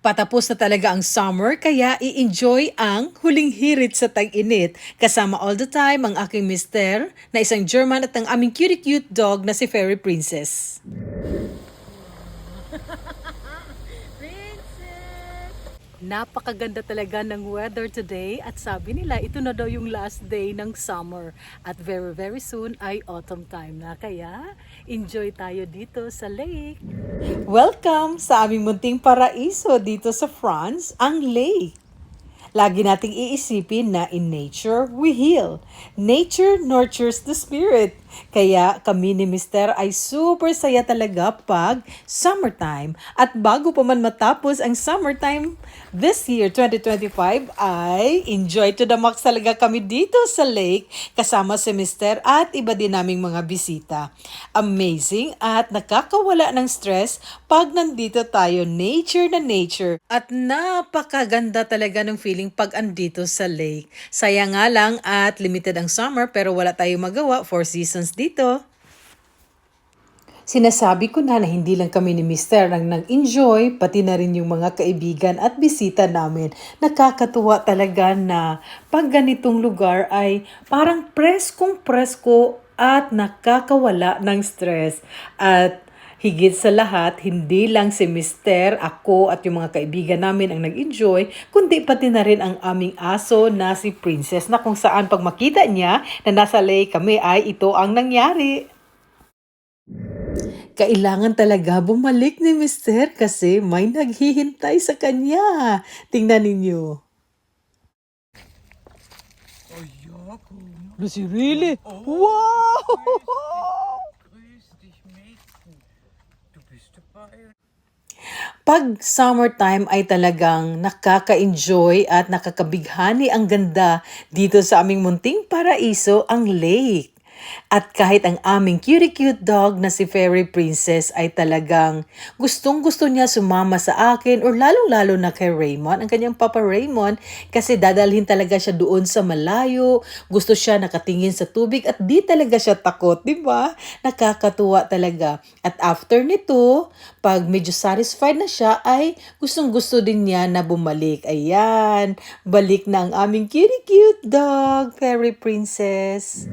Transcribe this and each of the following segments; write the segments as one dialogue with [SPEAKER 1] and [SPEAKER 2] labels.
[SPEAKER 1] Patapos na talaga ang summer kaya i-enjoy ang huling hirit sa tag-init. Kasama all the time ang aking mister na isang German at ang aming cutie-cute dog na si Fairy Princess. Napakaganda talaga ng weather today at sabi nila ito na daw yung last day ng summer at very very soon ay autumn time na kaya enjoy tayo dito sa lake. Welcome sa aming munting paraiso dito sa France, ang lake. Lagi nating iisipin na in nature, we heal. Nature nurtures the spirit. Kaya kami ni Mister ay super saya talaga pag summertime. At bago pa man matapos ang summertime this year, 2025, ay enjoy to the max talaga kami dito sa lake kasama si Mister at iba din naming mga bisita. Amazing at nakakawala ng stress pag nandito tayo, nature na nature. At napakaganda talaga ng feeling pag andito sa lake. Sayang nga lang at limited ang summer pero wala tayong magawa, four seasons dito. Sinasabi ko na na hindi lang kami ni Mister ang nag-enjoy, pati na rin yung mga kaibigan at bisita namin. Nakakatuwa talaga na pag ganitong lugar ay parang preskong presko at nakakawala ng stress. At higit sa lahat, hindi lang si Mister, ako at yung mga kaibigan namin ang nag-enjoy, kundi pati na rin ang aming aso na si Princess na kung saan pag makita niya na nasa lake kami ay ito ang nangyari. Kailangan talaga bumalik ni Mister kasi may naghihintay sa kanya. Tingnan ninyo. Lucy, really? Wow! Pag summertime ay talagang nakaka-enjoy at nakakabighani ang ganda dito sa aming munting paraiso, ang lake. At kahit ang aming cutie-cute dog na si Fairy Princess ay talagang gustong-gusto niya sumama sa akin or lalong-lalo na kay Raymond, ang kanyang Papa Raymond, kasi dadalhin talaga siya doon sa malayo. Gusto siya nakatingin sa tubig at di talaga siya takot, di ba? Nakakatuwa talaga. At after nito, pag medyo satisfied na siya, ay gustong-gusto din niya na bumalik. Ayan, balik na ang aming cutie-cute dog, Fairy Princess.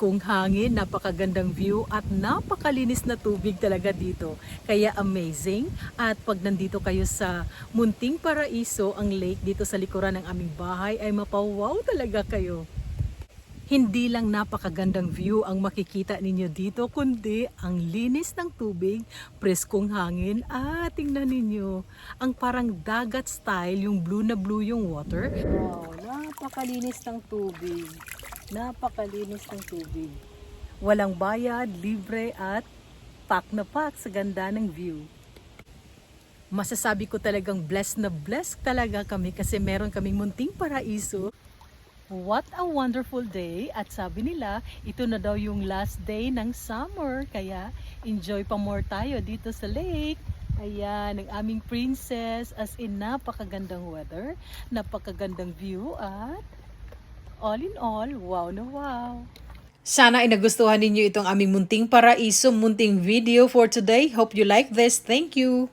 [SPEAKER 1] Preskong hangin, napakagandang view at napakalinis na tubig talaga dito. Kaya amazing. At pag nandito kayo sa munting paraiso, ang lake dito sa likuran ng aming bahay ay mapawaw talaga kayo. Hindi lang napakagandang view ang makikita ninyo dito, kundi ang linis ng tubig, preskong hangin, at tingnan ninyo, ang parang dagat style, yung blue na blue yung water. Wow, napakalinis ng tubig. Napakalinis ng tubig. Walang bayad, libre at pack na pack sa ganda ng view. Masasabi ko talagang blessed na blessed talaga kami kasi meron kaming munting paraiso. What a wonderful day! At sabi nila, ito na daw yung last day ng summer. Kaya enjoy pa more tayo dito sa lake. Ayan, ang aming princess. As in, napakagandang weather, napakagandang view at all in all, wow na wow! Sana ay nagustuhan ninyo itong aming munting paraiso, munting video for today. Hope you like this. Thank you!